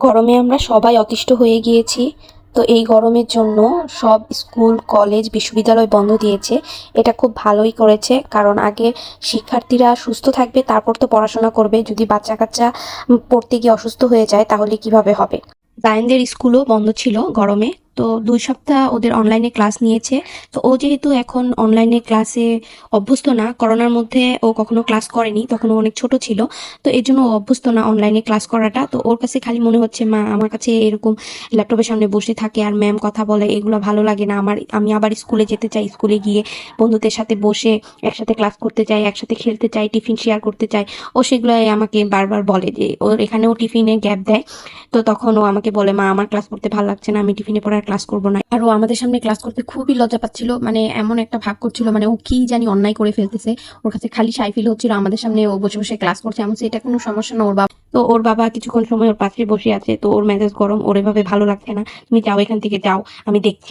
গরমে আমরা সবাই অতিষ্ঠ হয়ে গিয়েছি। তো এই গরমের জন্য সব স্কুল, কলেজ, বিশ্ববিদ্যালয় বন্ধ দিয়েছে। এটা খুব ভালোই করেছে, কারণ আগে শিক্ষার্থীরা সুস্থ থাকবে, তারপর তো পড়াশোনা করবে। যদি বাচ্চা কাচ্চা পড়তে গিয়ে অসুস্থ হয়ে যায়, তাহলে কীভাবে হবে? জায়নদের স্কুলও বন্ধ ছিল গরমে। তো দুই সপ্তাহ ওদের অনলাইনে ক্লাস নিয়েছে। তো ও যেহেতু এখন অনলাইনে ক্লাসে অভ্যস্ত না করোনার মধ্যে ও কখনো ক্লাস করেনি তখন ও অনেক ছোট ছিল। তো এই জন্য ও অভ্যস্ত না অনলাইনে ক্লাস করাটা। তো ওর কাছে খালি মনে হচ্ছে, মা, আমার কাছে এরকম ল্যাপটপের সামনে বসে থাকে আর ম্যাম কথা বলে, এগুলো ভালো লাগে না। আমার, আমি আবার স্কুলে যেতে চাই স্কুলে গিয়ে বন্ধুদের সাথে বসে একসাথে ক্লাস করতে চাই, একসাথে খেলতে চাই টিফিন শেয়ার করতে চাই। ও সেগুলোই আমাকে বারবার বলে যে, ওর এখানেও টিফিনে গ্যাপ দেয়। তো তখন ও আমাকে বলে, মা, আমার ক্লাস করতে ভালো লাগছে না, আমি টিফিনে পড়ে আর ক্লাস করব না। আর ও আমাদের সামনে ক্লাস করতে খুবই লজ্জা পাচ্ছিল মানে এমন একটা ভাব করছিল মানে ও কি জানি অন্যায় করে ফেলতেছে। ওর কাছে খালি সাই ফিল হচ্ছিল, আমাদের সামনে ও বসে বসে ক্লাস করছে এমন এটা কোনো সমস্যা না, ওর বাবা তো ওর বাবা কিছুক্ষণ সময় ওর পাশে বসে আছে, তো ওর মেজাজ গরম, ওর এভাবে ভালো লাগছে না। তুমি যাও এখান থেকে, যাও, আমি দেখছি।